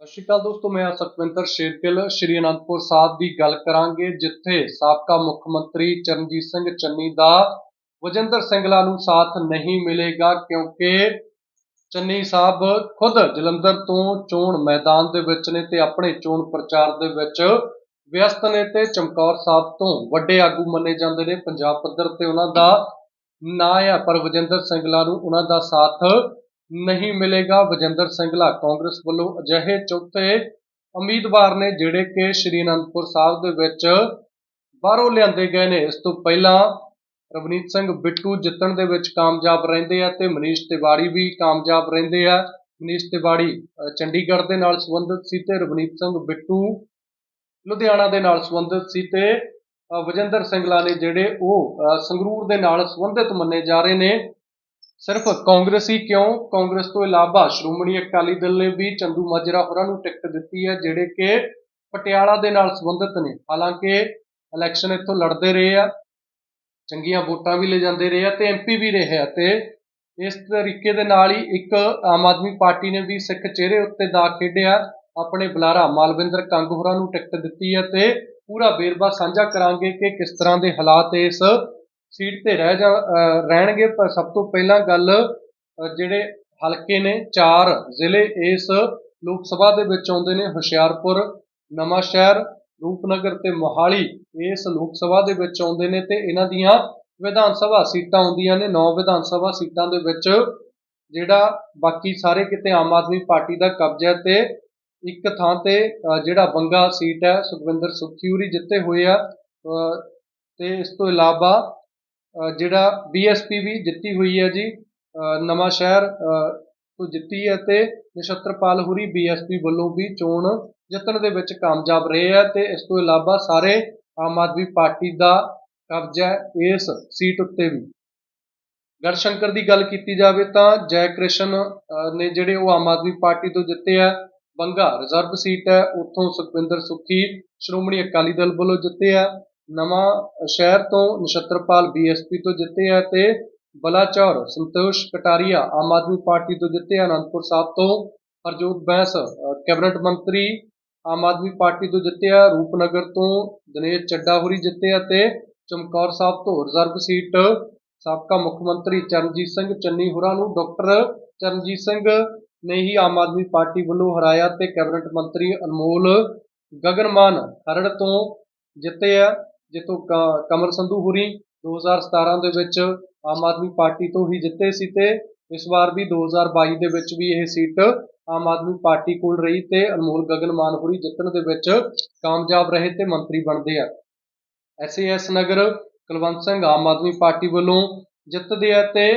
ਸਤਿ ਸ਼੍ਰੀ ਅਕਾਲ ਦੋਸਤੋ, ਮੈਂ ਸਤਵਿੰਦਰ ਸ਼ੇਰਗਿੱਲ। ਸ਼੍ਰੀ ਅਨੰਦਪੁਰ ਸਾਹਿਬ ਦੀ ਗੱਲ ਕਰਾਂਗੇ, ਜਿੱਥੇ ਸਾਬਕਾ ਮੁੱਖ ਮੰਤਰੀ ਚਰਨਜੀਤ ਸਿੰਘ ਚੰਨੀ ਦਾ ਵਜਿੰਦਰ ਸਿੰਗਲਾ ਨੂੰ ਸਾਥ ਨਹੀਂ ਮਿਲੇਗਾ ਕਿਉਂਕਿ ਚੰਨੀ ਸਾਹਿਬ ਖੁਦ ਜਲੰਧਰ ਤੋਂ ਚੋਣ ਮੈਦਾਨ ਦੇ ਵਿੱਚ ਨੇ ਤੇ ਆਪਣੇ ਚੋਣ ਪ੍ਰਚਾਰ ਦੇ ਵਿੱਚ ਵਿਅਸਤ ਨੇ ਤੇ ਚਮਕੌਰ ਸਾਹਿਬ ਤੋਂ ਵੱਡੇ ਆਗੂ ਮੰਨੇ ਜਾਂਦੇ ਨੇ। ਪੰਜਾਬ ਪੱਧਰ ਤੇ ਉਹਨਾਂ ਦਾ ਨਾਂ ਹੈ ਪਰ ਵਜਿੰਦਰ ਸਿੰਗਲਾ ਨੂੰ ਉਹਨਾਂ ਦਾ ਸਾਥ ਨਹੀਂ ਮਿਲੇਗਾ। ਵਜਿੰਦਰ ਸਿੰਗਲਾ, ਕਾਂਗਰਸ ਵੱਲੋਂ ਅਜਿਹੇ ਚੌਥੇ ਉਮੀਦਵਾਰ ਨੇ ਜਿਹੜੇ ਕਿ ਸ਼੍ਰੀ ਅਨੰਦਪੁਰ ਸਾਹਿਬ ਦੇ ਵਿੱਚ ਬਾਹਰੋਂ ਲਿਆਂਦੇ ਗਏ ਨੇ। ਇਸ ਤੋਂ ਪਹਿਲਾਂ ਰਵਨੀਤ ਸਿੰਘ ਬਿੱਟੂ ਜਿੱਤਣ ਦੇ ਵਿੱਚ ਕਾਮਯਾਬ ਰਹਿੰਦੇ ਆ ਤੇ ਮਨੀਸ਼ ਤਿਵਾੜੀ ਵੀ ਕਾਮਯਾਬ ਰਹਿੰਦੇ ਆ। ਮਨੀਸ਼ ਤਿਵਾੜੀ ਚੰਡੀਗੜ੍ਹ ਦੇ ਨਾਲ ਸੰਬੰਧਿਤ ਸੀ ਤੇ ਰਵਨੀਤ ਸਿੰਘ ਬਿੱਟੂ ਲੁਧਿਆਣਾ ਦੇ ਨਾਲ ਸੰਬੰਧਿਤ ਸੀ ਤੇ ਵਜਿੰਦਰ ਸਿੰਗਲਾ ਨੇ ਜਿਹੜੇ ਉਹ ਸੰਗਰੂਰ ਦੇ ਨਾਲ ਸੰਬੰਧਿਤ ਮੰਨੇ ਜਾ ਰਹੇ ਨੇ। ਸਿਰਫ ਕਾਂਗਰਸ ਹੀ ਕਿਉਂ? ਕਾਂਗਰਸ ਤੋਂ ਇਲਾਵਾ ਸ਼੍ਰੋਮਣੀ ਅਕਾਲੀ ਦਲ ਨੇ ਵੀ ਚੰਦੂ ਮਾਜਰਾ ਹੋਰਾਂ ਨੂੰ ਟਿਕਟ ਦਿੱਤੀ ਹੈ, ਜਿਹੜੇ ਕਿ ਪਟਿਆਲਾ ਦੇ ਨਾਲ ਸੰਬੰਧਿਤ ਨੇ। ਹਾਲਾਂਕਿ ਇਲੈਕਸ਼ਨ ਇੱਥੋਂ ਲੜਦੇ ਰਹੇ ਆ, ਚੰਗੀਆਂ ਵੋਟਾਂ ਵੀ ਲੈ ਜਾਂਦੇ ਰਹੇ ਆ ਤੇ ਐਮਪੀ ਵੀ ਰਹੇ ਆ ਤੇ ਇਸ ਤਰੀਕੇ ਦੇ ਨਾਲ ਹੀ ਇੱਕ ਆਮ ਆਦਮੀ ਪਾਰਟੀ ਨੇ ਵੀ ਸਿੱਖ ਚਿਹਰੇ ਉੱਤੇ ਦਾ ਖੇਡਿਆ, ਆਪਣੇ ਬੁਲਾਰਾ ਮਾਲਵਿੰਦਰ ਕੰਗ ਹੋਰਾਂ ਨੂੰ ਟਿਕਟ ਦਿੱਤੀ ਹੈ ਤੇ ਪੂਰਾ ਵੇਰਵਾ ਸਾਂਝਾ ਕਰਾਂਗੇ ਕਿ ਕਿਸ ਤਰ੍ਹਾਂ ਦੇ ਹਾਲਾਤ ਇਸ ਸੀਟ ਤੇ ਰਹਿ ਜਾ ਰਹਿਣਗੇ, ਪਰ ਸਭ ਤੋਂ ਪਹਿਲਾਂ ਗੱਲ ਜਿਹੜੇ ਹਲਕੇ ਨੇ, ਚਾਰ ਜ਼ਿਲ੍ਹੇ ਇਸ ਲੋਕ ਸਭਾ ਦੇ ਵਿੱਚ ਆਉਂਦੇ ਨੇ, ਹੁਸ਼ਿਆਰਪੁਰ ਨਵਾਂ ਸ਼ਹਿਰ ਰੂਪਨਗਰ ਤੇ ਮੋਹਾਲੀ ਇਸ ਲੋਕ ਸਭਾ ਦੇ ਵਿੱਚ ਆਉਂਦੇ ਨੇ ਤੇ ਇਹਨਾਂ ਦੀਆਂ ਵਿਧਾਨ ਸਭਾ ਸੀਟਾਂ ਆਉਂਦੀਆਂ ਨੇ, ਨੌ ਵਿਧਾਨ ਸਭਾ ਸੀਟਾਂ ਦੇ ਵਿੱਚ, ਜਿਹੜਾ ਬਾਕੀ ਸਾਰੇ ਕਿਤੇ ਆਮ ਆਦਮੀ ਪਾਰਟੀ ਦਾ ਕਬਜ਼ਾ ਹੈ ਤੇ ਇੱਕ ਥਾਂ ਤੇ ਜਿਹੜਾ ਬੰਗਾ ਸੀਟ ਹੈ, ਸੁਖਵਿੰਦਰ ਸੁਖੀਉਰੀ ਜਿੱਤੇ ਹੋਏ ਆ, ਅਹ ਤੇ ਇਸ ਤੋਂ ਇਲਾਵਾ ਜਿਹੜਾ ਬੀਐਸਪੀ ਵੀ ਜਿੱਤੀ ਹੋਈ ਹੈ ਜੀ ਅਹ ਨਵਾਂ ਸ਼ਹਿਰ ਤੋਂ ਜਿੱਤੀ ਹੈ ਤੇ ਨਛੱਤਰਪਾਲ ਹੁਰੀ ਬੀਐਸਪੀ ਵੱਲੋਂ ਵੀ ਚੋਣ ਜਿੱਤਣ ਦੇ ਵਿੱਚ ਕਾਮਯਾਬ ਰਹੇ ਹੈ ਤੇ ਇਸ ਤੋਂ ਇਲਾਵਾ ਸਾਰੇ ਆਮ ਆਦਮੀ ਪਾਰਟੀ ਦਾ ਕਬਜ਼ਾ ਇਸ ਸੀਟ ਉੱਤੇ ਵੀ। ਗੜਸ਼ੰਕਰ ਦੀ ਗੱਲ ਕੀਤੀ ਜਾਵੇ ਤਾਂ ਜੈ ਕ੍ਰਿਸ਼ਨ ਨੇ ਜਿਹੜੇ ਉਹ ਆਮ ਆਦਮੀ ਪਾਰਟੀ ਤੋਂ ਜਿੱਤੇ ਆ ਬੰਗਾ ਰਿਜ਼ਰਵ ਸੀਟ ਹੈ, ਉੱਥੋਂ ਸੁਖਵਿੰਦਰ ਸੁੱਖੀ, ਸ਼੍ਰੋਮਣੀ ਅਕਾਲੀ ਦਲ ਵੱਲੋਂ ਜਿੱਤੇ ਆ ਨਵਾਂ ਸ਼ਹਿਰ ਤੋਂ ਨਛੱਤਰਪਾਲ ਬੀਐਸਪੀ ਤੋਂ ਜਿੱਤੇ ਹੈ ਤੇ ਬਲਾਚੌਰ ਸੰਤੋਸ਼ ਕਟਾਰੀਆ ਆਮ ਆਦਮੀ ਪਾਰਟੀ ਤੋਂ ਜਿੱਤੇ ਅਨੰਦਪੁਰ ਸਾਹਿਬ ਤੋਂ ਹਰਜੋਤ ਬੈਂਸ ਕੈਬਨਿਟ ਮੰਤਰੀ ਆਮ ਆਦਮੀ ਪਾਰਟੀ ਤੋਂ ਜਿੱਤੇ ਆ, ਰੂਪਨਗਰ ਤੋਂ ਦਿਨੇਸ਼ ਚੱਡਾ ਹੋਰੀ ਜਿੱਤੇ ਆ ਤੇ ਚਮਕੌਰ ਸਾਹਿਬ ਤੋਂ ਰਿਜ਼ਰਵ ਸੀਟ ਸਾਬਕਾ ਮੁੱਖ ਮੰਤਰੀ ਚਰਨਜੀਤ ਸਿੰਘ ਚੰਨੀ ਹੋਰਾਂ ਨੂੰ ਡਾਕਟਰ ਚਰਨਜੀਤ ਸਿੰਘ ਨੇ ਹੀ ਆਮ ਆਦਮੀ ਪਾਰਟੀ ਵੱਲੋਂ ਹਰਾਇਆ ਤੇ ਕੈਬਨਿਟ ਮੰਤਰੀ ਅਨਮੋਲ ਗਗਨਮਾਨ ਖਰੜ ਤੋਂ ਜਿੱਤੇ ਆ। ਜਿੱਥੋਂ ਕ- ਕਮਲ ਸੰਧੂ ਹੋਰੀ 2017 ਦੇ ਵਿੱਚ ਆਮ ਆਦਮੀ ਪਾਰਟੀ ਤੋਂ ਹੀ ਜਿੱਤੇ ਸੀ ਤੇ ਇਸ ਵਾਰ ਵੀ 2022 ਦੇ ਵਿੱਚ ਵੀ ਇਹ ਸੀਟ ਆਮ ਆਦਮੀ ਪਾਰਟੀ ਕੋਲ ਰਹੀ ਤੇ ਅਨਮੋਲ ਗਗਨ ਹੋਰੀ ਜਿੱਤਣ ਦੇ ਵਿੱਚ ਕਾਮਯਾਬ ਰਹੇ ਤੇ ਮੰਤਰੀ ਬਣਦੇ ਆ। ਐਸਏਐਸ ਨਗਰ ਕੁਲਵੰਤ ਸਿੰਘ ਆਮ ਆਦਮੀ ਪਾਰਟੀ ਵੱਲੋਂ ਜਿੱਤਦੇ ਆ ਤੇ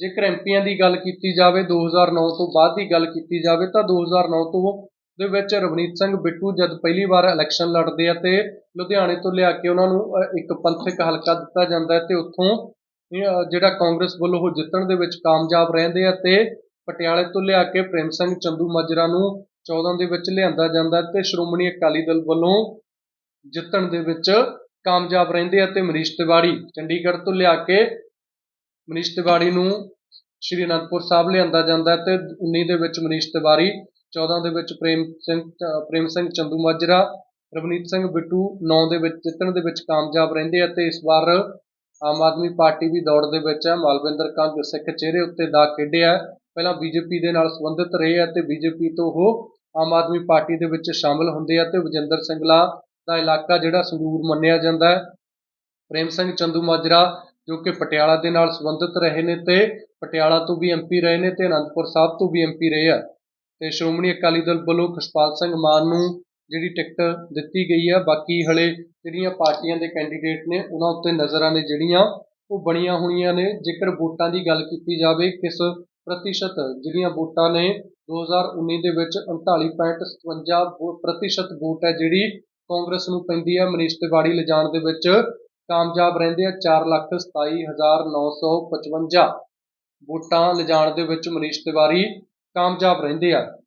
ਜੇਕਰ ਐਮਪੀਆਂ ਦੀ ਗੱਲ ਕੀਤੀ ਜਾਵੇ 2009 ਤੋਂ ਬਾਅਦ ਦੀ ਗੱਲ ਕੀਤੀ ਜਾਵੇ ਤਾਂ 2009 ਤੋਂ ਦੇ ਵਿੱਚ ਰਵਨੀਤ ਸਿੰਘ ਬਿੱਟੂ ਜਦ ਪਹਿਲੀ ਵਾਰ ਇਲੈਕਸ਼ਨ ਲੜਦੇ ਆ ਤੇ ਲੁਧਿਆਣੇ ਤੋਂ ਲਿਆ ਕੇ ਉਹਨਾਂ ਨੂੰ ਇੱਕ ਪੰਥਕ ਹਲਕਾ ਦਿੱਤਾ ਜਾਂਦਾ ਹੈ ਤੇ ਉੱਥੋਂ ਜਿਹੜਾ ਕਾਂਗਰਸ ਵੱਲੋਂ ਉਹ ਜਿੱਤਣ ਦੇ ਵਿੱਚ ਕਾਮਯਾਬ ਰਹਿੰਦੇ ਆ ਤੇ ਪਟਿਆਲੇ ਤੋਂ ਲਿਆ ਕੇ ਪ੍ਰੇਮ ਸਿੰਘ ਚੰਦੂ ਮਾਜਰਾ ਨੂੰ 14 ਦੇ ਵਿੱਚ ਲਿਆਂਦਾ ਜਾਂਦਾ ਹੈ ਤੇ ਸ਼੍ਰੋਮਣੀ ਅਕਾਲੀ ਦਲ ਵੱਲੋਂ ਜਿੱਤਣ ਦੇ ਵਿੱਚ ਕਾਮਯਾਬ ਰਹਿੰਦੇ ਆ ਤੇ ਮਨੀਸ਼ ਤਿਵਾੜੀ ਚੰਡੀਗੜ੍ਹ ਤੋਂ ਲਿਆ ਕੇ ਮਨੀਸ਼ ਤਿਵਾੜੀ ਨੂੰ ਸ਼੍ਰੀ ਅਨੰਦਪੁਰ ਸਾਹਿਬ ਲਿਆਂਦਾ ਜਾਂਦਾ ਹੈ ਤੇ 19 ਦੇ ਵਿੱਚ ਮਨੀਸ਼ ਤਿਵਾੜੀ 14 ਦੇ ਵਿੱਚ ਪ੍ਰੇਮ ਸਿੰਘ ਪ੍ਰੇਮ ਸਿੰਘ ਚੰਦੂਮਾਜਰਾ ਰਵਨੀਤ ਸਿੰਘ ਬਿੱਟੂ 9 ਦੇ ਵਿੱਚ ਜਿੱਤਣ ਦੇ ਵਿੱਚ ਕਾਮਯਾਬ ਰਹਿੰਦੇ ਆ ਤੇ ਇਸ ਵਾਰ ਆਮ ਆਦਮੀ ਪਾਰਟੀ ਵੀ ਦੌੜ ਦੇ ਵਿੱਚ ਹੈ ਮਾਲਵਿੰਦਰ ਕੰਗ ਸਿੱਖ ਚਿਹਰੇ ਉੱਤੇ ਦਾ ਖੇਡਿਆ ਹੈ। ਪਹਿਲਾਂ ਬੀਜੇਪੀ ਦੇ ਨਾਲ ਸੰਬੰਧਿਤ ਰਹੇ ਆ ਤੇ ਬੀਜੇਪੀ ਤੋਂ ਉਹ ਆਮ ਆਦਮੀ ਪਾਰਟੀ ਦੇ ਵਿੱਚ ਸ਼ਾਮਲ ਹੁੰਦੇ ਆ ਤੇ ਵਜਿੰਦਰ ਸਿੰਗਲਾ ਦਾ ਇਲਾਕਾ ਜਿਹੜਾ ਸੰਗਰੂਰ ਮੰਨਿਆ ਜਾਂਦਾ ਹੈ। ਪ੍ਰੇਮ ਸਿੰਘ ਚੰਦੂਮਾਜਰਾ ਜੋ ਕਿ ਪਟਿਆਲਾ ਦੇ ਨਾਲ ਸੰਬੰਧਿਤ ਰਹੇ ਨੇ ਤੇ ਪਟਿਆਲਾ ਤੋਂ ਵੀ ਐਮਪੀ ਰਹੇ ਨੇ ਤੇ ਅਨੰਦਪੁਰ ਸਾਹਿਬ ਤੋਂ ਵੀ ਐਮਪੀ ਰਹੇ ਆ। ਤੇ ਸ਼੍ਰੋਮਣੀ ਅਕਾਲੀ ਦਲ ਵੱਲੋਂ ਖੁਸ਼ਪਾਲ ਸਿੰਘ ਮਾਨ ਨੂੰ ਜਿਹੜੀ ਟਿਕਟ ਦਿੱਤੀ ਗਈ ਹੈ ਬਾਕੀ ਹਲੇ ਜਿਹੜੀਆਂ ਪਾਰਟੀਆਂ ਦੇ ਕੈਂਡੀਡੇਟ ਨੇ, ਉਹਨਾਂ ਉੱਤੇ ਨਜ਼ਰਾਂ ਨੇ ਜਿਹੜੀਆਂ, ਉਹ ਬਣੀਆਂ ਹੋਈਆਂ ਨੇ। ਜੇਕਰ ਵੋਟਾਂ ਦੀ ਗੱਲ ਕੀਤੀ ਜਾਵੇ, ਕਿਸ ਪ੍ਰਤੀਸ਼ਤ ਜਿਹੜੀਆਂ ਵੋਟਾਂ ਨੇ 2019 ਦੇ ਵਿੱਚ 39.57 ਵੋ- ਪ੍ਰਤੀਸ਼ਤ ਵੋਟ ਹੈ ਜਿਹੜੀ ਕਾਂਗਰਸ ਨੂੰ ਪੈਂਦੀ ਹੈ ਮਨੀਸ਼ ਤਿਵਾੜੀ ਲਿਜਾਣ ਦੇ ਵਿੱਚ ਕਾਮਯਾਬ ਰਹਿੰਦੇ ਆ 427955 ਵੋਟਾਂ ਲਿਜਾਣ ਦੇ ਵਿੱਚ ਮਨੀਸ਼ ਤਿਵਾੜੀ ਕਾਮਯਾਬ ਰਹਿੰਦੇ ਆ।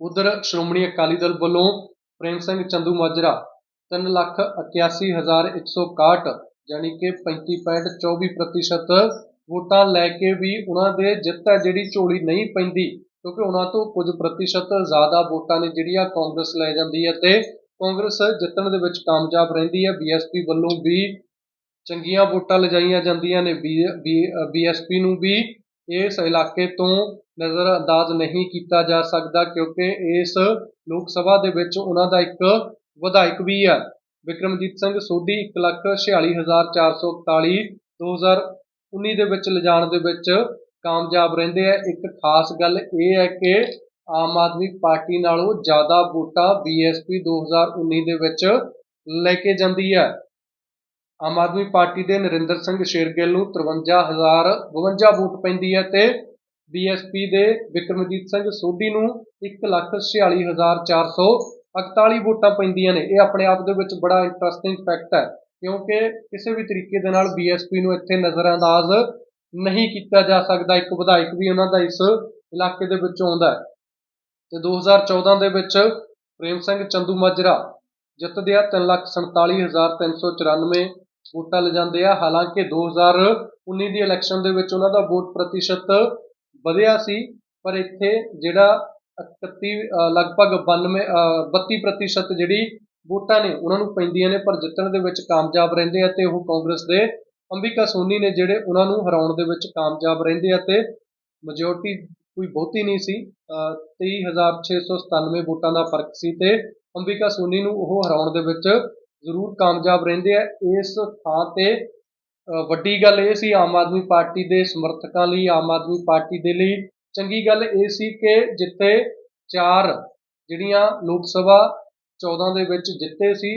ਉਧਰ ਸ਼੍ਰੋਮਣੀ ਅਕਾਲੀ ਦਲ ਵੱਲੋਂ ਪ੍ਰੇਮ ਸਿੰਘ ਚੰਦੂ ਮਾਜਰਾ 381161 ਯਾਨੀ ਕਿ 35.24% ਵੋਟਾਂ ਲੈ ਕੇ ਵੀ ਉਹਨਾਂ ਦੇ ਜਿੱਤ ਹੈ ਜਿਹੜੀ ਝੋਲੀ ਨਹੀਂ ਪੈਂਦੀ, ਕਿਉਂਕਿ ਉਹਨਾਂ ਤੋਂ ਕੁਝ ਪ੍ਰਤੀਸ਼ਤ ਜ਼ਿਆਦਾ ਵੋਟਾਂ ਨੇ ਜਿਹੜੀਆਂ ਕਾਂਗਰਸ ਲੈ ਜਾਂਦੀ ਹੈ ਤੇ ਕਾਂਗਰਸ ਜਿੱਤਣ ਦੇ ਵਿੱਚ ਕਾਮਯਾਬ ਰਹਿੰਦੀ ਹੈ। ਬੀਐਸਪੀ ਵੱਲੋਂ ਵੀ ਚੰਗੀਆਂ ਵੋਟਾਂ ਲਿਜਾਈਆਂ ਜਾਂਦੀਆਂ ਨੇ। ਬੀਐਸਪੀ ਨੂੰ ਵੀ ਇਸ ਇਲਾਕੇ ਤੋਂ ਨਜ਼ਰਅੰਦਾਜ਼ ਨਹੀਂ ਕੀਤਾ ਜਾ ਸਕਦਾ ਕਿਉਂਕਿ ਇਸ ਲੋਕ ਸਭਾ ਦੇ ਵਿੱਚ ਉਹਨਾਂ ਦਾ ਇੱਕ ਵਿਧਾਇਕ ਵੀ ਹੈ। ਵਿਕਰਮਜੀਤ ਸਿੰਘ ਸੋਢੀ 146441 2019 ਦੇ ਵਿੱਚ ਲਿਜਾਣ ਦੇ ਵਿੱਚ ਕਾਮਯਾਬ ਰਹਿੰਦੇ ਆ। ਇੱਕ ਖਾਸ ਗੱਲ ਇਹ ਹੈ ਕਿ ਆਮ ਆਦਮੀ ਪਾਰਟੀ ਨਾਲੋਂ ਜ਼ਿਆਦਾ ਵੋਟਾਂ ਬੀਐਸਪੀ 2019 ਦੇ ਵਿੱਚ ਲੈ ਕੇ ਜਾਂਦੀ ਹੈ। ਆਮ ਆਦਮੀ ਪਾਰਟੀ ਦੇ ਨਰਿੰਦਰ ਸਿੰਘ ਸ਼ੇਰਗਿੱਲ ਨੂੰ 53052 ਵੋਟ ਪੈਂਦੀ ਹੈ ਤੇ ਬੀਐਸਪੀ ਦੇ ਵਿਕਰਮਜੀਤ ਸਿੰਘ ਸੋਢੀ ਨੂੰ 146441 ਵੋਟਾਂ ਪੈਂਦੀਆਂ ਨੇ। ਇਹ ਆਪਣੇ ਆਪ ਦੇ ਵਿੱਚ ਬੜਾ ਇੰਟਰਸਟਿੰਗ ਫੈਕਟ ਹੈ, ਕਿਉਂਕਿ ਕਿਸੇ ਵੀ ਤਰੀਕੇ ਦੇ ਨਾਲ ਬੀਐਸਪੀ ਨੂੰ ਇੱਥੇ ਨਜ਼ਰਅੰਦਾਜ਼ ਨਹੀਂ ਕੀਤਾ ਜਾ ਸਕਦਾ। ਇੱਕ ਵਿਧਾਇਕ ਵੀ ਉਹਨਾਂ ਦਾ ਇਸ ਇਲਾਕੇ ਦੇ ਵਿੱਚ ਆਉਂਦਾ ਹੈ। ਤੇ 2014 ਦੇ ਵਿੱਚ ਪ੍ਰੇਮ ਸਿੰਘ ਚੰਦੂ ਮਾਜਰਾ ਜਿੱਤਦੇ ਆ 347394 ਵੋਟਾਂ ਲਿਜਾਂਦੇ ਆ। ਹਾਲਾਂਕਿ 2019 ਦੀ ਇਲੈਕਸ਼ਨ ਦੇ ਵਿੱਚ ਉਹਨਾਂ ਦਾ ਵੋਟ ਪ੍ਰਤੀਸ਼ਤ ਵਧਿਆ ਸੀ ਪਰ ਇੱਥੇ ਜਿਹੜਾ 31 ਲਗਭਗ 92 ਅ, 32 ਪ੍ਰਤੀਸ਼ਤ ਜਿਹੜੀ ਵੋਟਾਂ ਨੇ ਉਹਨਾਂ ਨੂੰ ਪੈਂਦੀਆਂ ਨੇ ਪਰ ਜਿੱਤਣ ਦੇ ਵਿੱਚ ਕਾਮਯਾਬ ਰਹਿੰਦੇ ਆ ਤੇ ਉਹ ਕਾਂਗਰਸ ਦੇ ਅੰਬਿਕਾ ਸੋਨੀ ਨੇ ਜਿਹੜੇ ਉਹਨਾਂ ਨੂੰ ਹਰਾਉਣ ਦੇ ਵਿੱਚ ਕਾਮਯਾਬ ਰਹਿੰਦੇ ਆ ਤੇ ਮੈਜੋਰਟੀ ਕੋਈ ਬਹੁਤੀ ਨਹੀਂ ਸੀ ਅ, 23697 ਵੋਟਾਂ ਦਾ ਫ਼ਰਕ ਸੀ ਤੇ ਅੰਬਿਕਾ ਸੋਨੀ ਨੂੰ ਉਹ ਹਰਾਉਣ ਦੇ ਵਿੱਚ ਜ਼ਰੂਰ ਕਾਮਯਾਬ ਰਹਿੰਦੇ ਆ ਇਸ ਥਾਂ ਤੇ ਵੱਡੀ ਗੱਲ ਇਹ ਸੀ ਆਮ ਆਦਮੀ ਪਾਰਟੀ ਦੇ ਸਮਰਥਕਾਂ ਲਈ, ਆਮ ਆਦਮੀ ਪਾਰਟੀ ਦੇ ਲਈ। ਚੰਗੀ ਗੱਲ ਇਹ ਸੀ ਕਿ ਜਿੱਥੇ ਚਾਰ ਜਿਹੜੀਆਂ ਲੋਕ ਸਭਾ 14 ਦੇ ਵਿੱਚ ਜਿੱਤੇ ਸੀ,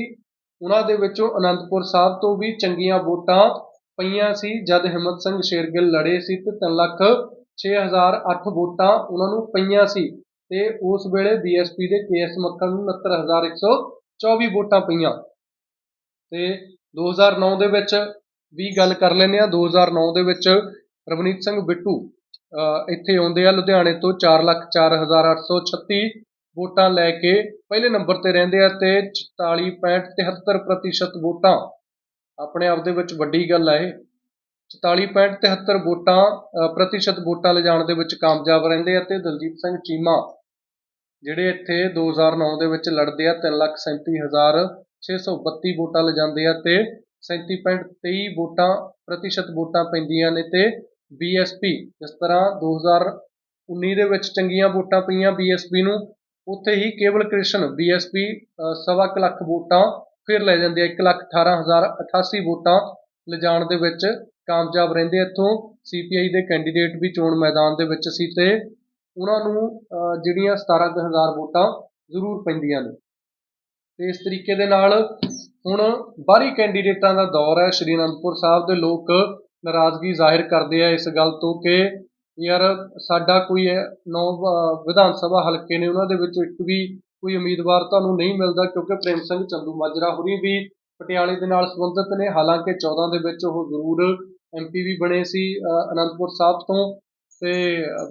ਉਹਨਾਂ ਦੇ ਵਿੱਚੋਂ ਅਨੰਦਪੁਰ ਸਾਹਿਬ ਤੋਂ ਵੀ ਚੰਗੀਆਂ ਵੋਟਾਂ ਪਈਆਂ ਸੀ। ਜਦ ਹਿੰਮਤ ਸਿੰਘ ਸ਼ੇਰਗਿੱਲ ਲੜੇ ਸੀ ਤੇ 3 ਲੱਖ 6008 ਵੋਟਾਂ ਉਹਨਾਂ ਨੂੰ ਪਈਆਂ ਸੀ ਤੇ ਉਸ ਵੇਲੇ ਬੀਐਸਪੀ ਦੇ ਕੇਐਸ ਮੱਕੜ ਨੂੰ 69124 ਵੋਟਾਂ ਪਈਆਂ। ਤੇ 2009 ਦੇ ਵਿੱਚ ਵੀ ਗੱਲ ਕਰ ਲੈਂਦੇ ਆ 2009 ਦੇ ਵਿੱਚ ਰਵਨੀਤ ਸਿੰਘ ਬਿੱਟੂ ਇੱਥੇ ਆਉਂਦੇ ਆ ਲੁਧਿਆਣੇ ਤੋਂ 404836 ਵੋਟਾਂ ਲੈ ਕੇ ਪਹਿਲੇ ਨੰਬਰ ਤੇ ਰਹਿੰਦੇ ਆ ਤੇ 44.73% ਵੋਟਾਂ। ਆਪਣੇ ਆਪ ਦੇ ਵਿੱਚ ਵੱਡੀ ਗੱਲ ਹੈ ਇਹ। 44.73 ਵੋਟਾਂ ਪ੍ਰਤੀਸ਼ਤ ਵੋਟਾਂ ਲਿਜਾਣ ਦੇ ਵਿੱਚ ਕਾਮਯਾਬ ਰਹਿੰਦੇ ਆ ਤੇ ਦਲਜੀਤ ਸਿੰਘ ਚੀਮਾ, ਜਿਹੜੇ ਇੱਥੇ 2009 ਦੇ ਵਿੱਚ ਲੜਦੇ ਆ 337632 ਵੋਟਾਂ ਲਿਜਾਂਦੇ ਆ ਤੇ 37.23 ਵੋਟਾਂ ਪ੍ਰਤੀਸ਼ਤ ਵੋਟਾਂ ਪੈਂਦੀਆਂ ਨੇ ਤੇ ਬੀਐਸਪੀ ਜਿਸ ਤਰ੍ਹਾਂ 2019 ਦੇ ਵਿੱਚ ਚੰਗੀਆਂ ਵੋਟਾਂ ਪਈਆਂ ਬੀਐਸਪੀ ਨੂੰ ਉੱਥੇ ਹੀ ਕੇਵਲ ਕ੍ਰਿਸ਼ਨ ਬੀਐਸਪੀ ਸਵਾ ਕੁ ਲੱਖ ਵੋਟਾਂ ਫਿਰ ਲੈ ਜਾਂਦੇ ਆ 118088 ਵੋਟਾਂ ਲਿਜਾਣ ਦੇ ਵਿੱਚ ਕਾਮਯਾਬ ਰਹਿੰਦੇ ਇੱਥੋਂ ਸੀਪੀਆਈ ਦੇ ਕੈਂਡੀਡੇਟ ਵੀ ਚੋਣ ਮੈਦਾਨ ਦੇ ਵਿੱਚ ਸੀ ਤੇ ਉਹਨਾਂ ਨੂੰ ਅਹ, ਜਿਹੜੀਆਂ 17000 ਵੋਟਾਂ ਜ਼ਰੂਰ ਪੈਂਦੀਆਂ ਨੇ। ਤੇ ਇਸ ਤਰੀਕੇ ਦੇ ਨਾਲ ਹੁਣ ਬਾਹਰੀ ਕੈਂਡੀਡੇਟਾਂ ਦਾ ਦੌਰ ਹੈ। ਸ਼੍ਰੀ ਅਨੰਦਪੁਰ ਸਾਹਿਬ ਦੇ ਲੋਕ ਨਾਰਾਜ਼ਗੀ ਜ਼ਾਹਿਰ ਕਰਦੇ ਆ ਇਸ ਗੱਲ ਤੋਂ ਕਿ ਯਾਰ ਸਾਡਾ ਕੋਈ ਹੈ ਨੌ ਵਿਧਾਨ ਸਭਾ ਹਲਕੇ ਨੇ, ਉਹਨਾਂ ਦੇ ਵਿੱਚੋਂ ਇੱਕ ਵੀ ਕੋਈ ਉਮੀਦਵਾਰ ਤੁਹਾਨੂੰ ਨਹੀਂ ਮਿਲਦਾ ਕਿਉਂਕਿ ਪ੍ਰੇਮ ਸਿੰਘ ਚੰਦੂ ਮਾਜਰਾ ਹੁਰੀ ਵੀ ਪਟਿਆਲੇ ਦੇ ਨਾਲ ਸੰਬੰਧਿਤ ਨੇ। ਹਾਲਾਂਕਿ 14 ਦੇ ਵਿੱਚ ਉਹ ਜ਼ਰੂਰ ਐਮਪੀ ਵੀ ਬਣੇ ਸੀ ਅਨੰਦਪੁਰ ਸਾਹਿਬ ਤੋਂ ਤੇ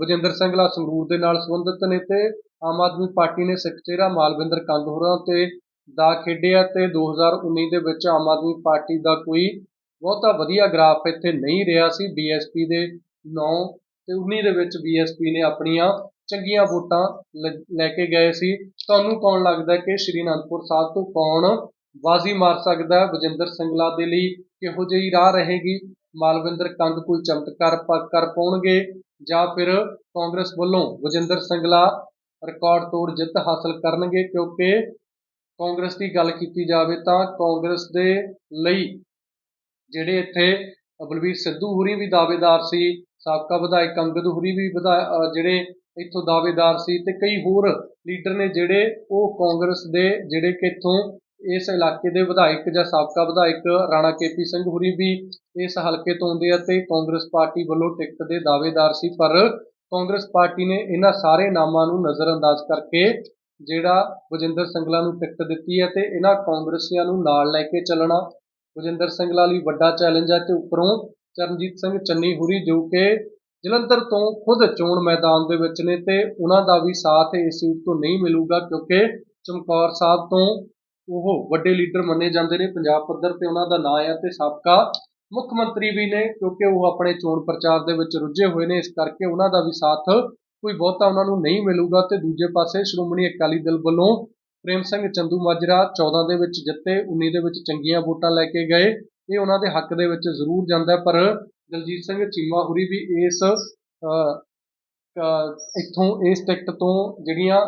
ਵਜਿੰਦਰ ਸਿੰਘਲਾ ਸੰਗਰੂਰ ਦੇ ਨਾਲ ਸੰਬੰਧਿਤ ਨੇ ਤੇ ਆਮ ਆਦਮੀ ਪਾਰਟੀ ਨੇ ਸਿੱਖ ਚਿਹਰਾ ਮਾਲਵਿੰਦਰ ਕੰਗ ਹੋਰਾਂ ਤੇ ਦਾ ਖੇਡਿਆ ਤੇ 2019 ਦੇ ਵਿੱਚ ਆਮ ਆਦਮੀ ਪਾਰਟੀ ਦਾ ਕੋਈ ਬਹੁਤਾ ਵਧੀਆ ਗ੍ਰਾਫ ਇੱਥੇ ਨਹੀਂ ਰਿਹਾ ਸੀ। ਬੀਐਸਪੀ ਦੇ 9 ਤੇ 19 ਦੇ ਵਿੱਚ ਬੀਐਸਪੀ ਨੇ ਆਪਣੀਆਂ ਚੰਗੀਆਂ ਵੋਟਾਂ ਲ- ਲੈ ਕੇ ਗਏ ਸੀ। ਤੁਹਾਨੂੰ ਕੌਣ ਲੱਗਦਾ ਕਿ ਸ਼੍ਰੀ ਅਨੰਦਪੁਰ ਸਾਹਿਬ ਤੋਂ ਕੌਣ ਬਾਜ਼ੀ ਮਾਰ ਸਕਦਾ? ਹੈ ਵਜਿੰਦਰ ਸਿੰਗਲਾ ਦੇ ਲਈ ਕਿਹੋ ਜਿਹੀ ਰਾਹ ਰਹੇਗੀ? ਮਾਲਵਿੰਦਰ ਕੰਗ ਕੋਈ ਚਮਤਕਾਰ ਪ- ਕਰ ਪਾਉਣਗੇ ਜਾਂ ਫਿਰ ਕਾਂਗਰਸ ਵੱਲੋਂ ਵਜਿੰਦਰ ਸਿੰਗਲਾ ਰਿਕਾਰਡ ਤੋੜ ਜਿੱਤ ਹਾਸਲ ਕਰਨਗੇ? ਕਿਉਂਕਿ ਕਾਂਗਰਸ ਦੀ ਗੱਲ ਕੀਤੀ ਜਾਵੇ ਤਾਂ ਕਾਂਗਰਸ ਦੇ ਲਈ ਜਿਹੜੇ ਇੱਥੇ ਬਲਬੀਰ ਸਿੱਧੂ ਹੁਰੀ ਵੀ ਦਾਅਵੇਦਾਰ ਸੀ, ਸਾਬਕਾ ਵਿਧਾਇਕ ਅੰਗਦ ਹੁਰੀ ਵੀ ਵਿਧਾ- ਜਿਹੜੇ ਇੱਥੋਂ ਦਾਅਵੇਦਾਰ ਸੀ ਤੇ ਕਈ ਹੋਰ ਲੀਡਰ ਨੇ ਜਿਹੜੇ ਉਹ ਕਾਂਗਰਸ ਦੇ ਜਿਹੜੇ ਕਿ ਇੱਥੋਂ ਇਸ ਇਲਾਕੇ ਦੇ ਵਿਧਾਇਕ ਜਾਂ ਸਾਬਕਾ ਵਿਧਾਇਕ ਰਾਣਾ ਕੇਪੀ ਸਿੰਘ ਹੁਰੀ ਵੀ ਇਸ ਹਲਕੇ ਤੋਂ ਆਉਂਦੇ ਆ ਤੇ ਕਾਂਗਰਸ ਪਾਰਟੀ ਵੱਲੋਂ ਟਿਕਟ ਦੇ ਦਾਅਵੇਦਾਰ ਸੀ, ਪਰ ਕਾਂਗਰਸ ਪਾਰਟੀ ਨੇ ਇਹਨਾਂ ਸਾਰੇ ਨਾਮਾਂ ਨੂੰ ਨਜ਼ਰਅੰਦਾਜ਼ ਕਰਕੇ ਜਿਹੜਾ ਵਜਿੰਦਰ ਸਿੰਗਲਾ ਨੂੰ ਟਿਕਟ ਦਿੱਤੀ ਹੈ ਤੇ ਇਹਨਾਂ ਕਾਂਗਰਸੀਆਂ ਨੂੰ ਨਾਲ ਲੈ ਕੇ ਚੱਲਣਾ। ਵਜਿੰਦਰ ਸਿੰਗਲਾ ਲਈ ਵੱਡਾ ਚੈਲੰਜ ਹੈ ਤੇ ਉੱਪਰੋਂ ਚਰਨਜੀਤ ਸਿੰਘ ਚੰਨੀ ਹੁਰੀ ਜੋ ਕਿ ਜਲੰਧਰ ਤੋਂ ਖੁਦ ਚੋਣ ਮੈਦਾਨ ਦੇ ਵਿੱਚ ਨੇ ਤੇ ਉਹਨਾਂ ਦਾ ਵੀ ਸਾਥ ਇਸ ਸੀਟ ਤੋਂ ਨਹੀਂ ਮਿਲੂਗਾ ਕਿਉਂਕਿ ਚਮਕੌਰ ਸਾਹਿਬ ਤੋਂ ਉਹ ਵੱਡੇ ਲੀਡਰ ਮੰਨੇ ਜਾਂਦੇ ਨੇ। ਪੰਜਾਬ ਪੱਧਰ ਤੇ ਉਹਨਾਂ ਦਾ ਨਾਂ ਹੈ ਤੇ ਸਾਬਕਾ ਮੁੱਖ ਮੰਤਰੀ ਵੀ ਨੇ ਕਿਉਂਕਿ ਉਹ ਆਪਣੇ ਚੋਣ ਪ੍ਰਚਾਰ ਦੇ ਵਿੱਚ ਰੁੱਝੇ ਹੋਏ ਨੇ। ਇਸ ਕਰਕੇ ਉਹਨਾਂ ਦਾ ਵੀ ਸਾਥ ਕੋਈ ਬਹੁਤਾ ਉਹਨਾਂ ਨੂੰ ਨਹੀਂ ਮਿਲੂਗਾ ਤੇ ਦੂਜੇ ਪਾਸੇ ਸ਼੍ਰੋਮਣੀ ਅਕਾਲੀ ਦਲ ਵੱਲੋਂ ਪ੍ਰੇਮ ਸਿੰਘ ਚੰਦੂ ਮਾਜਰਾ 14 ਦੇ ਵਿੱਚ ਜਿੱਤੇ 19 ਦੇ ਵਿੱਚ ਚੰਗੀਆਂ ਵੋਟਾਂ ਲੈ ਕੇ ਗਏ। ਇਹ ਉਹਨਾਂ ਦੇ ਹੱਕ ਦੇ ਵਿੱਚ ਜ਼ਰੂਰ ਜਾਂਦਾ ਪਰ ਦਲਜੀਤ ਸਿੰਘ ਚੀਮਾ ਹੁਰੀ ਵੀ ਇਸ ਇੱਥੋਂ ਇਸ ਟਿਕਟ ਤੋਂ ਜਿਹੜੀਆਂ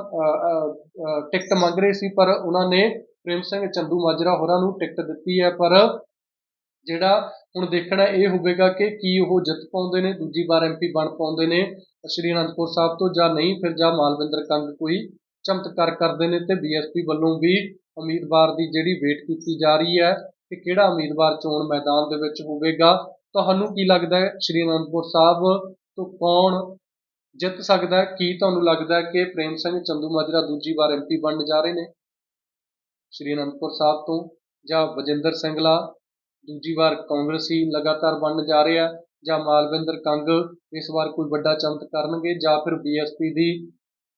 ਟਿਕਟ ਮੰਗ ਰਹੇ ਸੀ, ਪਰ ਉਹਨਾਂ ਨੇ ਪ੍ਰੇਮ ਸਿੰਘ ਚੰਦੂ ਮਾਜਰਾ ਹੋਰਾਂ ਨੂੰ ਟਿਕਟ ਦਿੱਤੀ ਹੈ, ਪਰ ਜਿਹੜਾ ਹੁਣ ਦੇਖਣਾ ਇਹ ਹੋਵੇਗਾ ਕਿ ਕੀ ਉਹ ਜਿੱਤ ਪਾਉਂਦੇ ਨੇ, ਦੂਜੀ ਵਾਰ ਐਮਪੀ ਬਣ ਪਾਉਂਦੇ ਨੇ, ਸ਼੍ਰੀ ਅਨੰਦਪੁਰ ਸਾਹਿਬ ਤੋਂ ਜਾਂ ਨਹੀਂ, ਫਿਰ ਜਾਂ ਮਾਲਵਿੰਦਰ ਕੰਗ ਕੋਈ ਚਮਤਕਾਰ ਕਰਦੇ ਨੇ ਤੇ ਬੀਐਸਪੀ ਵੱਲੋਂ ਵੀ ਉਮੀਦਵਾਰ ਦੀ ਜਿਹੜੀ ਵੇਟ ਕੀਤੀ ਜਾ ਰਹੀ ਹੈ ਕਿ ਕਿਹੜਾ ਉਮੀਦਵਾਰ ਚੋਣ ਮੈਦਾਨ ਦੇ ਵਿੱਚ ਹੋਵੇਗਾ। ਤੁਹਾਨੂੰ ਕੀ ਲੱਗਦਾ ਹੈ, ਸ਼੍ਰੀ ਅਨੰਦਪੁਰ ਸਾਹਿਬ ਤੋਂ ਕੌਣ ਜਿੱਤ ਸਕਦਾ ਹੈ? ਕੀ ਤੁਹਾਨੂੰ ਲੱਗਦਾ ਹੈ ਕਿ ਪ੍ਰੇਮ ਸਿੰਘ ਚੰਦੂ ਮਾਜਰਾ ਦੂਜੀ ਵਾਰ ਐਮਪੀ ਬਣਨ ਜਾ ਰਹੇ ਨੇ? ਸ਼੍ਰੀ ਅਨੰਦਪੁਰ ਸਾਹਿਬ ਤੋਂ ਜਾਂ ਵਜਿੰਦਰ ਸਿੰਗਲਾ? ਦੂਜੀ ਵਾਰ ਕਾਂਗਰਸੀ ਲਗਾਤਾਰ ਬਣਨ ਜਾ ਰਿਹਾ ਹੈ ਜਾਂ ਮਾਲਵਿੰਦਰ ਕੰਗ ਇਸ ਵਾਰ ਕੋਈ ਵੱਡਾ ਚਮਤ ਕਰਨਗੇ ਜਾਂ ਫਿਰ ਬੀਐਸਪੀ ਦੀ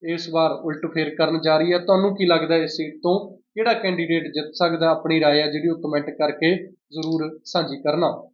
ਇਸ ਵਾਰ ਉਲਟ ਫੇਰ ਕਰਨ ਜਾ ਰਹੀ ਹੈ ਤੁਹਾਨੂੰ ਕੀ ਲੱਗਦਾ ਹੈ ਇਸ ਸੀਟ ਤੋਂ ਕਿਹੜਾ ਕੈਂਡੀਡੇਟ ਜਿੱਤ ਸਕਦਾ ਹੈ? ਆਪਣੀ رائے ਹੈ ਜਿਹੜੀ ਉਹ ਕਮੈਂਟ ਕਰਕੇ ਜ਼ਰੂਰ ਸਾਂਝੀ ਕਰਨਾ